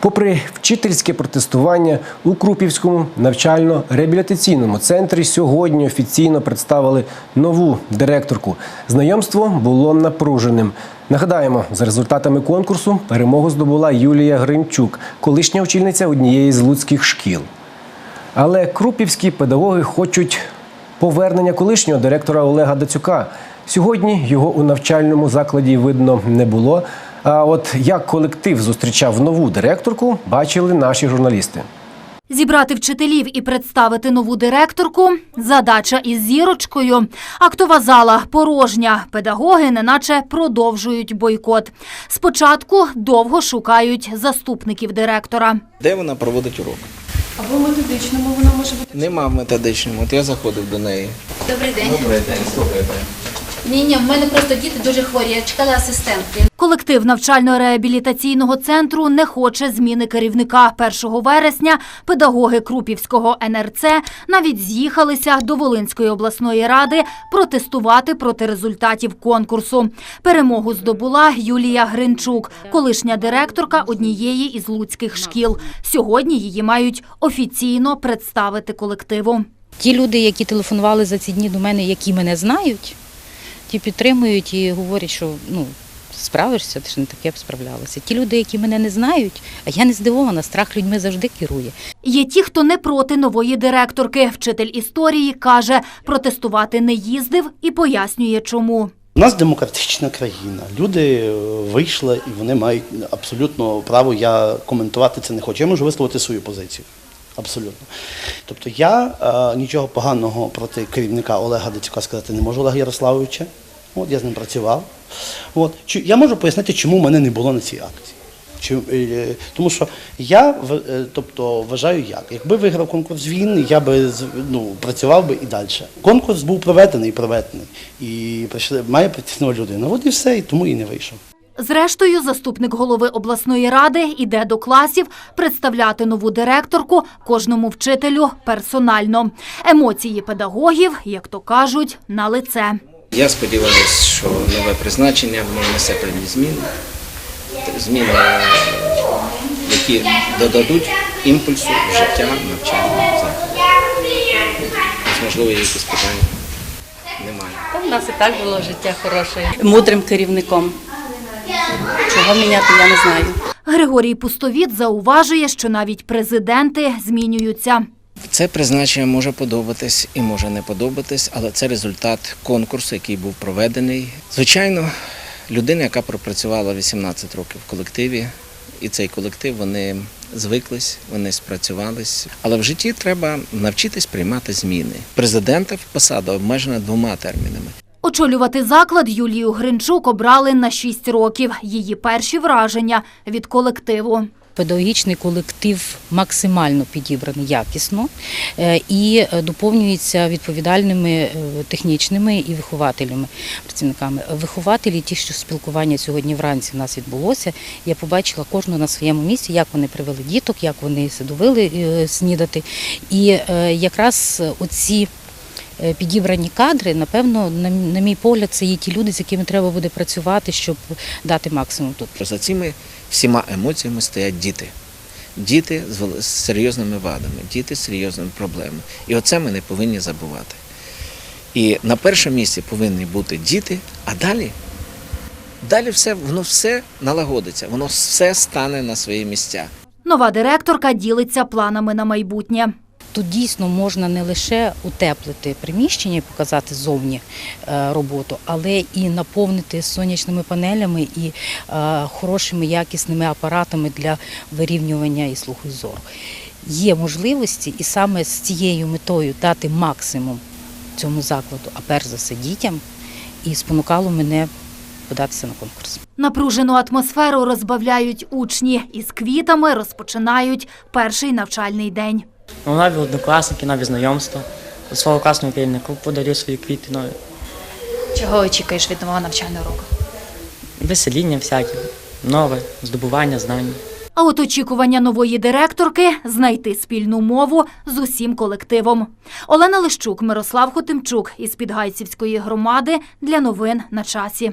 Попри вчительське протестування у Крупівському навчально-реабілітаційному центрі сьогодні офіційно представили нову директорку. Знайомство було напруженим. Нагадаємо, за результатами конкурсу перемогу здобула Юлія Гринчук, колишня очільниця однієї з луцьких шкіл. Але крупівські педагоги хочуть повернення колишнього директора Олега Дацюка. Сьогодні його у навчальному закладі видно не було. А от як колектив зустрічав нову директорку, бачили наші журналісти. Зібрати вчителів і представити нову директорку – задача із зірочкою. Актова зала порожня. Педагоги неначе продовжують бойкот. Спочатку довго шукають заступників директора. Де вона проводить урок? Або в методичному воно може бути. Нема в методичному. От я заходив до неї. Добрий день. Добрий день, слухайте. Ні, ні, в мене просто діти дуже хворі. Я чекала асистентки. Колектив навчально-реабілітаційного центру не хоче зміни керівника. 1 вересня педагоги Крупівського НРЦ навіть з'їхалися до Волинської обласної ради протестувати проти результатів конкурсу. Перемогу здобула Юлія Гринчук, колишня директорка однієї із луцьких шкіл. Сьогодні її мають офіційно представити колективу. Ті люди, які телефонували за ці дні до мене, які мене знають, ті підтримують і говорять, що ну, справишся, ти ж не таке б справлялася. Ті люди, які мене не знають, а я не здивована, страх людьми завжди керує. Є ті, хто не проти нової директорки. Вчитель історії каже, протестувати не їздив і пояснює, чому. У нас демократична країна. Люди е, вийшли і вони мають абсолютно право. Я коментувати це не хочу. Я можу висловити свою позицію. Абсолютно. Тобто я е, нічого поганого проти керівника Олега Дацюка сказати не можу, Олега Ярославовича. От я з ним працював. От. Чу- Я можу пояснити, чому мене не було на цій акції. Чи, е, тому що я е, тобто, вважаю як. Якби виграв конкурс він, я би ну, працював би і далі. Конкурс був проведений, і проведений. І прийшли, має прийти нова людина. От і все, і тому і не вийшов. Зрештою, заступник голови обласної ради іде до класів представляти нову директорку кожному вчителю персонально. Емоції педагогів, як то кажуть, на лице. Я сподіваюся, що нове призначення воно внесе певні зміни. Зміни, які додадуть імпульсу в життя навчального закладу. Можливо, якісь питання. Немає. Та в нас і так було життя хороше. Мудрим керівником. Чого міняти, я не знаю. Григорій Пустовіт зауважує, що навіть президенти змінюються. Це призначення може подобатись і може не подобатись, але це результат конкурсу, який був проведений. Звичайно, людина, яка пропрацювала 18 років в колективі, і цей колектив вони звиклись, вони спрацювались. Але в житті треба навчитись приймати зміни. Президента посада обмежена двома термінами. Очолювати заклад Юлію Гринчук обрали на 6 років. Її перші враження від колективу. Педагогічний колектив максимально підібраний якісно е, і е, доповнюється відповідальними е, технічними і вихователями, працівниками. Вихователі, ті, що спілкування сьогодні вранці в нас відбулося, я побачила кожного на своєму місці, як вони привели діток, як вони сидовили е, снідати. І якраз оці підібрані кадри, напевно, на мій погляд, це є ті люди, з якими треба буде працювати, щоб дати максимум тут. За цими всіма емоціями стоять діти. Діти з серйозними вадами, діти з серйозними проблемами. І оце ми не повинні забувати. І на першому місці повинні бути діти, а далі, далі все, воно все налагодиться, воно все стане на свої місця. Нова директорка ділиться планами на майбутнє. Тут дійсно можна не лише утеплити приміщення і показати зовні е, роботу, але і наповнити сонячними панелями і е, хорошими якісними апаратами для вирівнювання і слуху і зору. Є можливості, і саме з цією метою дати максимум цьому закладу, а перш за все дітям, і спонукало мене податися на конкурс. Напружену атмосферу розбавляють учні. Із квітами розпочинають перший навчальний день. Ну, нові однокласники, нові знайомства. Свого класного керівнику подарю свої квіти, нові. Чого очікуєш від нового навчального року? Весеління всякі, нове, здобування знань. А от очікування нової директорки знайти спільну мову з усім колективом. Олена Лищук, Мирослав Хотимчук із Підгайцівської громади для новин на часі.